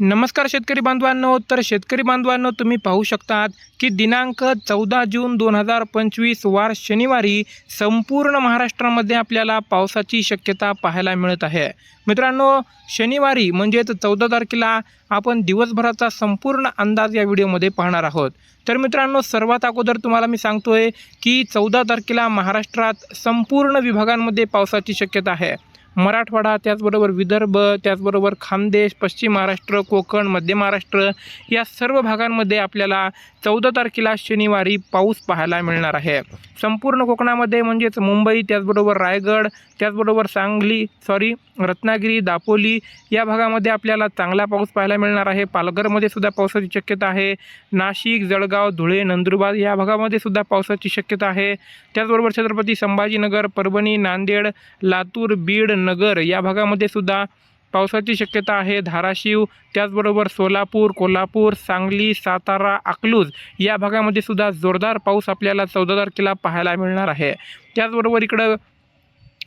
नमस्कार शेतकरी बांधवांनो. तर शेतकरी बांधवांनो तुम्ही पाहू शकतात की दिनांक चौदा जून दोन हजार पंचवीस वार शनिवारी संपूर्ण महाराष्ट्रामध्ये आपल्याला पावसाची शक्यता पाहायला मिळत आहे. मित्रांनो शनिवारी म्हणजेच चौदा तारखेला आपण दिवसभराचा संपूर्ण अंदाज या व्हिडिओमध्ये पाहणार आहोत. तर मित्रांनो सर्वात अगोदर तुम्हाला मी सांगतोय की चौदा तारखेला महाराष्ट्रात संपूर्ण विभागांमध्ये पावसाची शक्यता आहे. मराठवाडा त्याचबरोबर विदर्भ त्याचबरोबर खानदेश पश्चिम महाराष्ट्र कोकण मध्य महाराष्ट्र या सर्व भागांमध्ये आपल्याला चौदा तारखेला शनिवारी पाऊस पाहायला मिळणार आहे. संपूर्ण कोकणामध्ये म्हणजेच मुंबई त्याचबरोबर रायगड त्याचबरोबर सांगली सॉरी रत्नागिरी दापोली या भागामध्ये आपल्याला चांगला पाऊस पाहायला मिळणार आहे. पालघरमध्ये सुद्धा पावसाची शक्यता आहे. नाशिक जळगाव धुळे नंदुरबार या भागामध्ये सुद्धा पावसाची शक्यता आहे. त्याचबरोबर छत्रपती संभाजीनगर परभणी नांदेड लातूर बीड नगर या भागामध्ये सुद्धा पावसाची शक्यता आहे. धाराशिव त्याचबरोबर सोलापूर कोल्हापूर सांगली सातारा अकलूज या भागामध्ये सुद्धा जोरदार पाऊस आपल्याला चौदा तारखेला पाहायला मिळणार आहे. त्याचबरोबर इकडं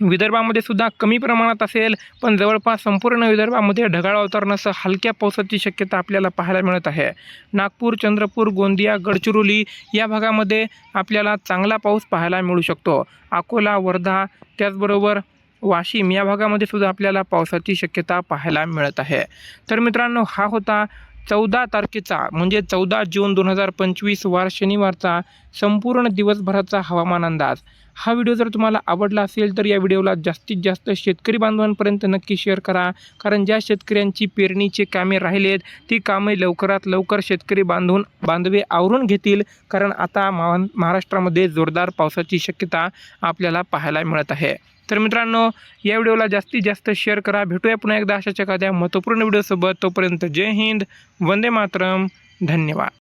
विदर्भामध्ये सुद्धा कमी प्रमाणात असेल पण जवळपास संपूर्ण विदर्भामध्ये ढगाळ वातावरणासह हलक्या पावसाची शक्यता आपल्याला पाहायला मिळत आहे. नागपूर चंद्रपूर गोंदिया गडचिरोली या भागामध्ये आपल्याला चांगला पाऊस पाहायला मिळू शकतो. अकोला वर्धा त्याचबरोबर वाशिम या भागामध्ये सुद्धा आपल्याला पावसाची शक्यता पाहायला मिळत आहे. तर मित्रांनो हा होता चौदा तारखेचा म्हणजे चौदा जून दोन हजार पंचवीस वार शनिवारचा संपूर्ण दिवसभराचा हवामान अंदाज. हा व्हिडिओ जर तुम्हाला आवडला असेल तर या व्हिडिओला जास्तीत जास्त शेतकरी बांधवांपर्यंत नक्की शेअर करा. कारण ज्या शेतकऱ्यांची पेरणीचे कामे राहिलेत ती कामे लवकरात लवकर शेतकरी बांधून बांधवे आवरून घेतील. कारण आता महा महाराष्ट्रामध्ये जोरदार पावसाची शक्यता आपल्याला पाहायला मिळत आहे. तर मित्रांनो या व्हिडिओला जास्तीत जास्त शेअर करा. भेटूया पुन्हा एकदा अशाच एखाद्या महत्त्वपूर्ण व्हिडिओसोबत. तोपर्यंत जय हिंद. वंदे मातरम. धन्यवाद.